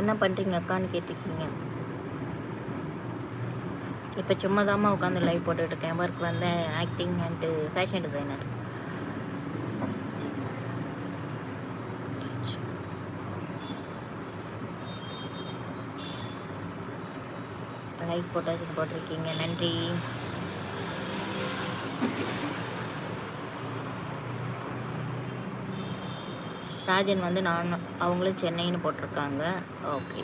என்ன பண்ணுறீங்க அக்கான்னு கேட்டிருக்கீங்க. இப்போ சும்மா தாம்மா உட்காந்து லைவ் போட்டுட்ருக்கேன் ஒர்க் வந்து acting and fashion designer like போட்டு போட்டிருக்கீங்க. நன்றி. ராஜன் வந்து நான் அவங்களும் சென்னைன்னு போட்டிருக்காங்க. ஓகே.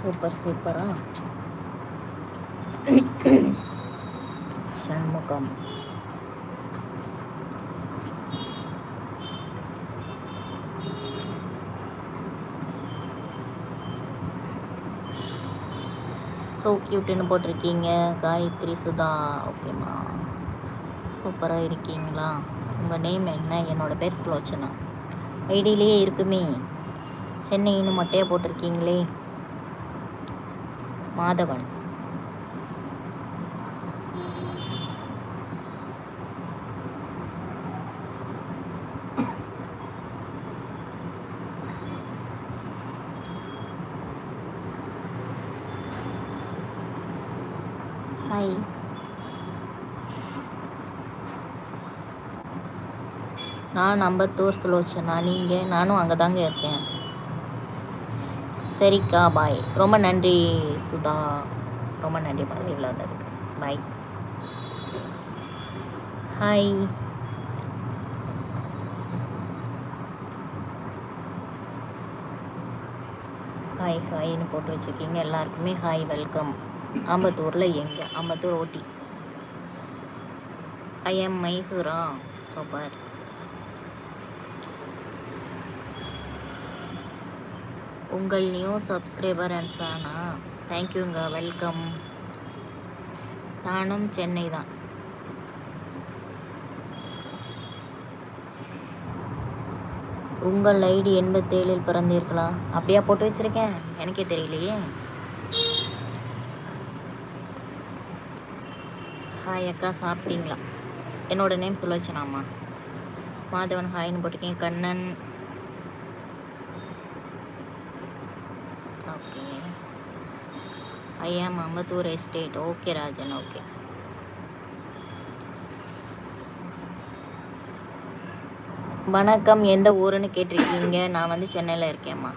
சூப்பர் சூப்பரா? சண்முகம். ஸோ க்யூட்டுன்னு போட்டிருக்கீங்க. காயத்ரி சுதா. ஓகேம்மா. சூப்பராக இருக்கீங்களா? உங்கள் நேம் என்ன? என்னோடய பேர் சுலோச்சனா. ஐடியிலேயே இருக்குமே. சென்னைன்னு மொட்டையாக போட்டிருக்கீங்களே. மாதவன். ஹாய் நான் அம்பத்தூர் சுலோச்சனா? நீங்கள் நானும் அங்கே தாங்க இருக்கேன். சரிக்கா பாய் ரொம்ப நன்றி சுதா. ரொம்ப நன்றி பாய் இவ்வளோ வந்ததுக்கு. பாய் ஹாய் ஹாய் ஹாய்னு போட்டு வச்சுருக்கீங்க. எல்லாருக்குமே ஹாய் வெல்கம் அம்பத்தூரில் எங்கே? அம்பத்தூர் ஓட்டி ஐஎம் மைசூரா சூப்பர் உங்கள் நியூ சப்ஸ்கிரைபர் அண்ட் ஃபேனா தேங்க்யூங்க வெல்கம் நானும் சென்னை தான். உங்கள் ஐடி எண்பத்தேழில் பிறந்தீர்களா அப்படியா போட்டு வச்சுருக்கேன்? எனக்கே தெரியலையே. ஹாய் அக்கா சாப்பிட்டீங்களா? என்னோட நேம் சுலோச்சனாம்மா. மாதவன் ஹாய்னு போட்டிருக்கேன் கண்ணன். ஓகே. ஐயா Ambattur estate. Okay Rajan okay. வணக்கம். எந்த ஊருன்னு கேட்டிருக்கீங்க? நான் வந்து சென்னையில் இருக்கேம்மா.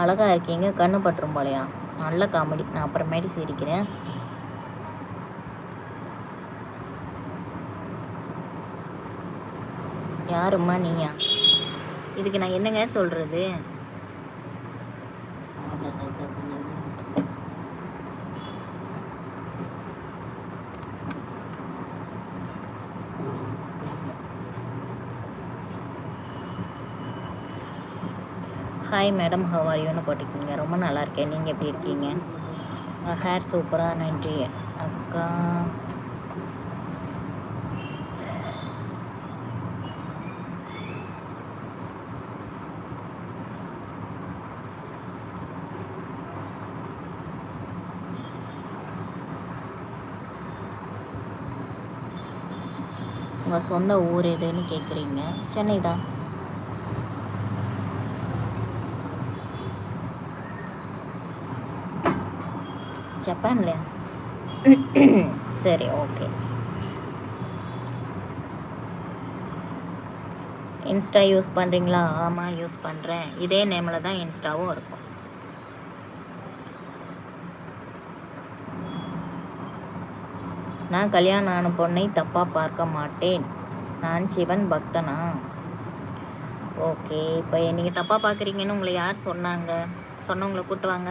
அழகாக இருக்கீங்க. கண்ணு பட்டுரும் போலையா? நல்ல காமெடி நான் அப்புறமேட்டு சிரிக்கிறேன். யாரும்மா நீயா? இதுக்கு நான் என்னங்க சொல்கிறது ஹாய் மேடம் ஹவாரியோன்னு போட்டிருக்கீங்க? ரொம்ப நல்லா இருக்கேன். நீங்கள் எப்படி இருக்கீங்க? ஹேர் சூப்பராக நன்றி. அக்கா. உங்கள் சொந்த ஊர் எதுன்னு கேட்குறீங்க சென்னை தான். ஜப்பான்லையா? சரி ஓகே. இன்ஸ்டா யூஸ் பண்ணுறீங்களா ஆமாம் யூஸ் பண்ணுறேன் இதே நேமில் தான் இன்ஸ்டாவும் இருக்கும். நான் கல்யாணம் ஆன பொண்ணை தப்பாக பார்க்க மாட்டேன். நான் சிவன் பக்தனா? ஓகே இப்போ நீங்கள் தப்பாக பார்க்குறீங்கன்னு உங்களை யார் சொன்னாங்க? சொன்னவங்களை கூட்டு வாங்க.